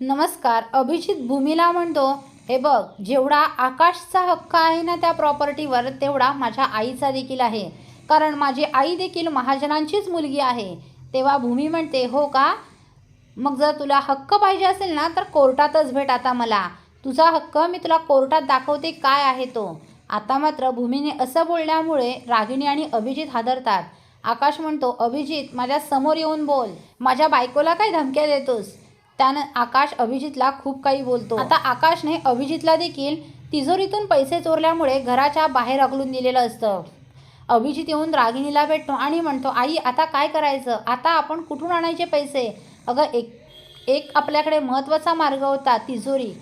नमस्कार अभिजित भूमीला म्हणतो. हे बघ जेवढा आकाशचा हक्क आहे ना त्या प्रॉपर्टीवर तेवढा माझ्या आईचा देखील आहे. कारण माझी आई देखील महाजनांचीच मुलगी आहे. तेव्हा भूमी म्हणते हो का? मग जर तुला हक्क पाहिजे असेल ना तर कोर्टातच भेट आता मला. तुझा हक्क मी तुला कोर्टात दाखवते काय आहे तो. आता मात्र भूमीने असं बोलल्यामुळे रागिणी आणि अभिजित हादरतात. आकाश म्हणतो अभिजित माझ्यासमोर येऊन बोल. माझ्या बायकोला काय धमक्या देतोस? त्यानं आकाश अभिजितला खूप काही बोलतो. आता आकाशने अभिजितला देखील तिजोरीतून पैसे चोरल्यामुळे घराच्या बाहेर अकलून दिलेलं असतं. अभिजित येऊन रागिणीला भेटतो आणि म्हणतो आई आता काय करायचं? आता आपण कुठून आणायचे पैसे? अगं एक एक आपल्याकडे महत्त्वाचा मार्ग होता तिजोरी.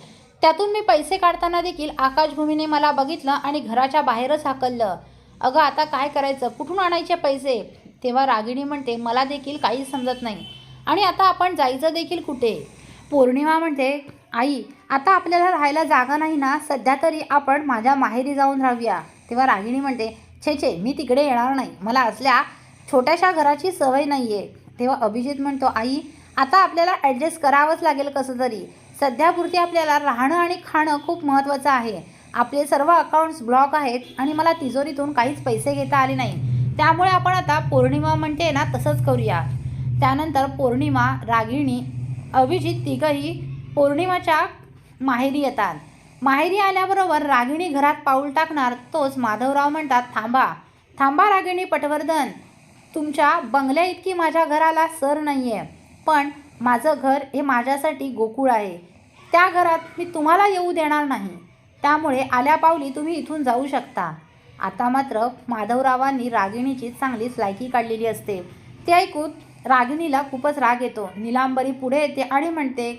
त्यातून मी पैसे काढताना देखील आकाशभूमीने मला बघितलं आणि घराच्या बाहेरच हाकललं. अगं आता काय करायचं? कुठून आणायचे पैसे? तेव्हा रागिणी म्हणते मला देखील काहीच समजत नाही. आणि आता आपण जायचं देखील कुठे? पौर्णिमा म्हणते आई आता आपल्याला राहायला जागा नाही ना सध्या तरी आपण माझ्या माहेरी जाऊन राहूया. तेव्हा रागिणी म्हणते छे छे मी तिकडे येणार नाही. मला असल्या छोट्याशा घराची सवय नाही आहे तेव्हा अभिजित म्हणतो आई आता आपल्याला ॲडजस्ट करावंच लागेल कसं तरी. सध्यापुरती आपल्याला राहणं आणि खाणं खूप महत्त्वाचं आहे. आपले सर्व अकाउंट्स ब्लॉक आहेत आणि मला तिजोरीतून काहीच पैसे घेता आले नाही. त्यामुळे आपण आता पौर्णिमा म्हणते ना तसंच करूया. त्यानंतर पौर्णिमा रागिणी अभिजित तिघंही पौर्णिमाच्या माहेरी येतात. माहेरी आल्याबरोबर रागिणी घरात पाऊल टाकणार तोच माधवराव म्हणतात थांबा थांबा रागिणी पटवर्धन तुमच्या बंगल्या इतकी माझ्या घराला सर नाही आहे पण माझं घर हे माझ्यासाठी गोकुळ आहे. त्या घरात मी तुम्हाला येऊ देणार नाही. त्यामुळे आल्या पावली तुम्ही इथून जाऊ शकता. आता मात्र माधवरावांनी रागिणीची चांगलीच लायकी काढलेली असते. ते ऐकून रागिणीला खूपच राग येतो. निलांबरी पुढे येते आणि म्हणते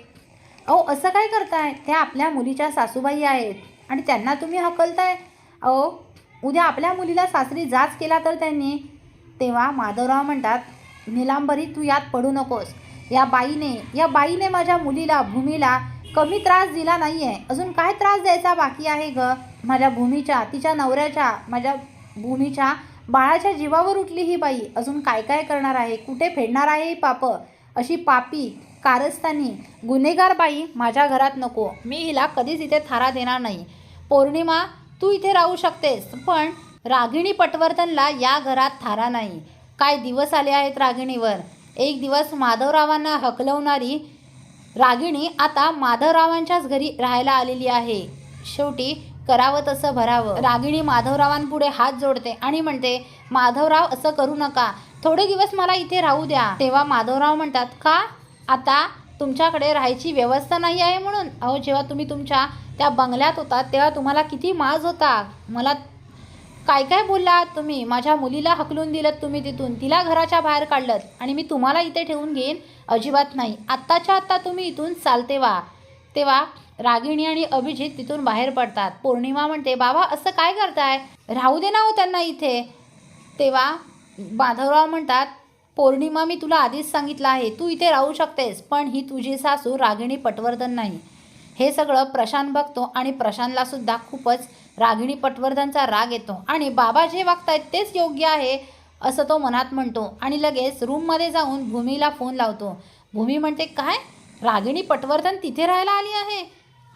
अहो असं काय करताय? त्या आपल्या मुलीच्या सासूबाई आहेत आणि त्यांना तुम्ही हकलताय? अहो उद्या आपल्या मुलीला सासरी जाच केला तर त्यांनी? तेव्हा माधवराव म्हणतात निलांबरी तू यात पडू नकोस. या बाईने या बाईने माझ्या मुलीला भूमीला कमी त्रास दिला नाही आहे अजून काय त्रास द्यायचा बाकी आहे ग? माझ्या भूमीच्या तिच्या नवऱ्याच्या माझ्या भूमीच्या बाळाच्या जीवावर उठली ही बाई. अजून काय काय करणार आहे? कुठे फेडणार आहे ही पाप? अशी पापी कारस्थानी गुन्हेगार बाई माझ्या घरात नको. मी हिला कधीच इथे थारा देणार नाही. पौर्णिमा तू इथे राहू शकतेस पण रागिणी पटवर्धनला या घरात थारा नाही. काय दिवस आले आहेत रागिणीवर? एक दिवस माधवरावांना हकलवणारी रागिणी आता माधवरावांच्याच घरी राहायला आलेली आहे. शेवटी करावं तसं भरावं. रागिणी माधवरावांपुढे हात जोडते आणि म्हणते माधवराव असं करू नका. थोडे दिवस मला इथे राहू द्या. तेव्हा माधवराव म्हणतात का? आता तुमच्याकडे राहायची व्यवस्था नाही आहे म्हणून? अहो जेव्हा तुम्ही तुमच्या त्या बंगल्यात होता तेव्हा तुम्हाला किती माज होता. मला काय काय बोललात तुम्ही? माझ्या मुलीला हकलून दिलं तुम्ही तिथून. तिला घराच्या बाहेर काढलं आणि मी तुम्हाला इथे ठेवून घेईन अजिबात नाही. आत्ताच्या आत्ता तुम्ही इथून चालते वा. तेव्हा रागिणी आणि अभिजित तिथून बाहेर पडतात. पौर्णिमा म्हणते बाबा असं काय करताय? राहू दे ना हो त्यांना इथे. तेव्हा माधवराव म्हणतात पौर्णिमा मी तुला आधीच सांगितलं आहे तू इथे राहू शकतेस पण ही तुझी सासू रागिणी पटवर्धन नाही. हे सगळं प्रशांत बघतो आणि प्रशांतला सुद्धा खूपच रागिणी पटवर्धनचा राग येतो. आणि बाबा जे वागतायत तेच योग्य आहे असं तो मनात म्हणतो आणि लगेच रूममध्ये जाऊन भूमीला फोन लावतो. भूमी म्हणते काय? रागिणी पटवर्धन तिथे राहायला आली आहे?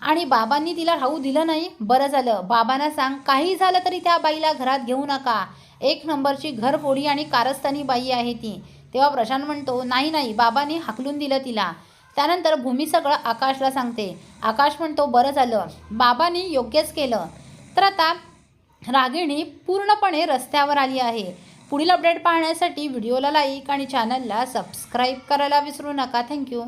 आणि बाबांनी तिला राहू दिलं नाही. बरं झालं. बाबांना सांग काही झालं तरी त्या बाईला घरात घेऊ नका. एक नंबरची घरफोडी आणि कारस्थानी बाई आहे ती. तेव्हा प्रशांत म्हणतो नाही नाही बाबांनी हाकलून दिलं तिला. त्यानंतर भूमी सगळं आकाशला सांगते. आकाश म्हणतो बरं झालं. बाबांनी योग्यच केलं. तर आता रागिणी पूर्णपणे रस्त्यावर आली आहे. पुढील अपडेट पाहण्यासाठी व्हिडिओला लाईक आणि चॅनलला सबस्क्राईब करायला विसरू नका. थँक्यू.